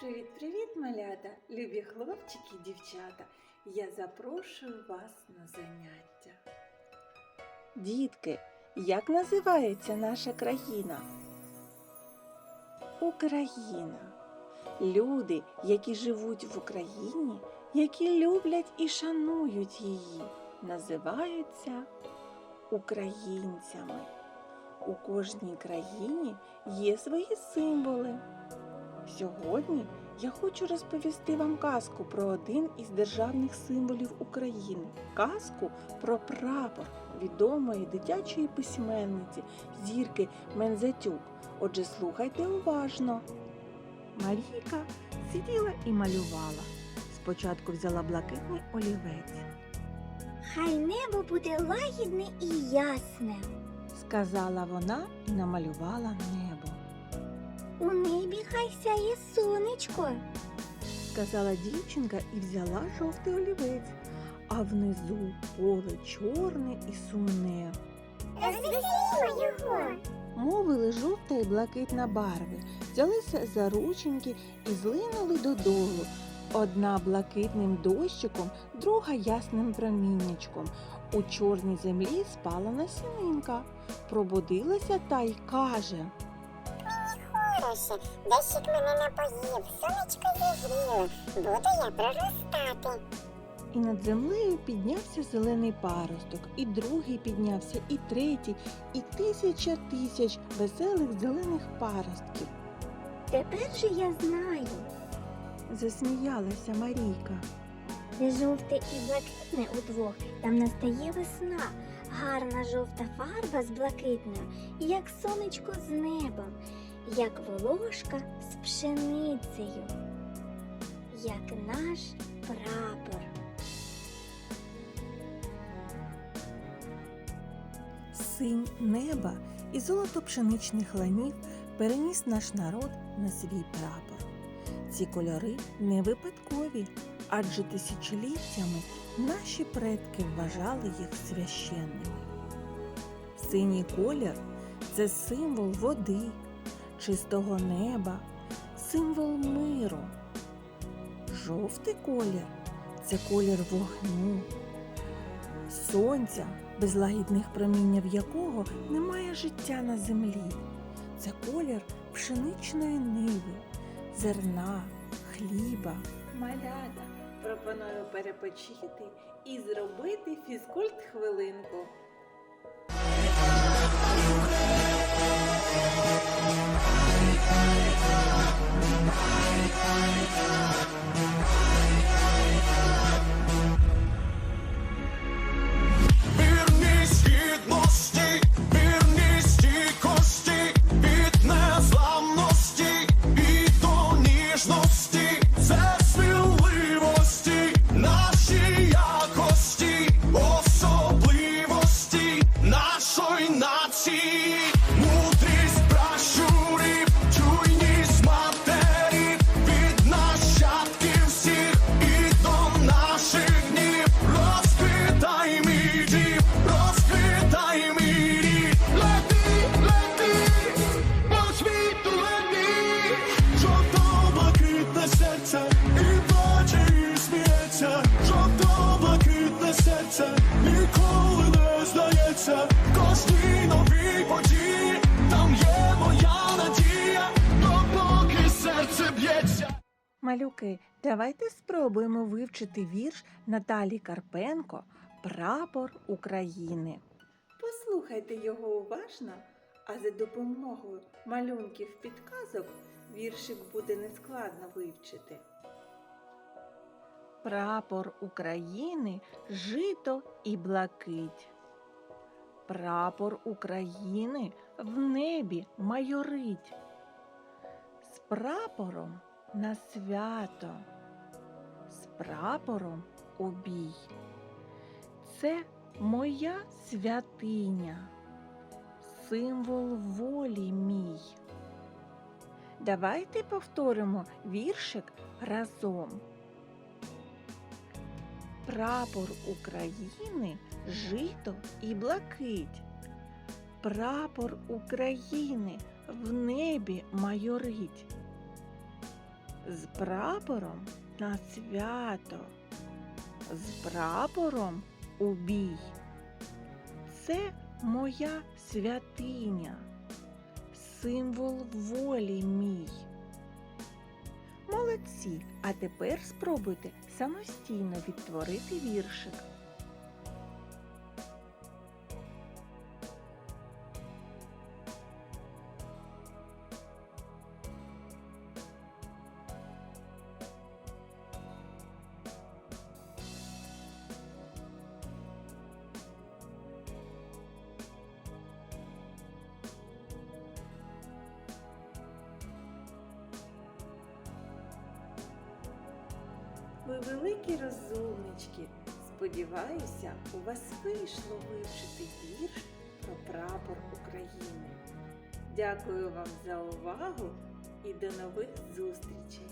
Привіт-привіт, малята, любі хлопчики і дівчата. Я запрошую вас на заняття. Дітки, як називається наша країна? Україна. Люди, які живуть в Україні, які люблять і шанують її, називаються українцями. У кожній країні є свої символи. Сьогодні я хочу розповісти вам казку про один із державних символів України казку про прапор відомої дитячої письменниці зірки Мензатюк. Отже, слухайте уважно. Марійка сиділа і малювала. Спочатку взяла блакитний олівець, Хай небо буде лагідне і ясне. сказала вона і намалювала небо. У небі хай сяє сонечко. сказала дівчинка і взяла жовтий олівець, а внизу поле чорне і сумне. Розвеселімо його. Мовили жовта і блакитна барви, взялися за рученьки і злинули додолу. Одна блакитним дощиком, друга ясним проміннячком. У чорній землі спала насінинка. Пробудилася та й каже. Хороше, дощик мене напоїв, сонечко зігріло, буду я проростати. І над землею піднявся зелений паросток, і другий піднявся, і третій, і тисяча тисяч веселих зелених паростків. Тепер же я знаю, Засміялася Марійка. де жовте і блакитне удвох, там настає весна. Гарна жовта фарба з блакитною, як сонечко з небом, як волошка з пшеницею, як наш прапор. Синь неба і золото пшеничних ланів переніс наш народ на свій прапор. Ці кольори не випадкові, адже тисячоліттями наші предки вважали їх священними. Синій колір це символ води, чистого неба, символ миру. Жовтий колір це колір вогню, сонця, без лагідних промінням якого немає життя на землі. Це колір пшеничної ниви, зерна, хліба. Малята, пропоную перепочити і зробити фізкульт хвилинку. Bye. Малюки, давайте спробуємо вивчити вірш Наталі Карпенко Прапор України. Послухайте його уважно, а за допомогою малюнків підказок віршик буде нескладно вивчити. Прапор України жито і блакить. Прапор України в небі майорить. З прапором на свято, з прапором у бій. Це моя святиня, символ волі мій. Давайте повторимо віршик разом. Прапор України жито і блакить. Прапор України в небі майорить. З прапором на свято, з прапором у бій. Це моя святиня, символ волі мій. Молодці! А тепер спробуйте самостійно відтворити віршик. Ви великі розумнички. Сподіваюся, у вас вийшло вивчити вірш про прапор України. Дякую вам за увагу і до нових зустрічей!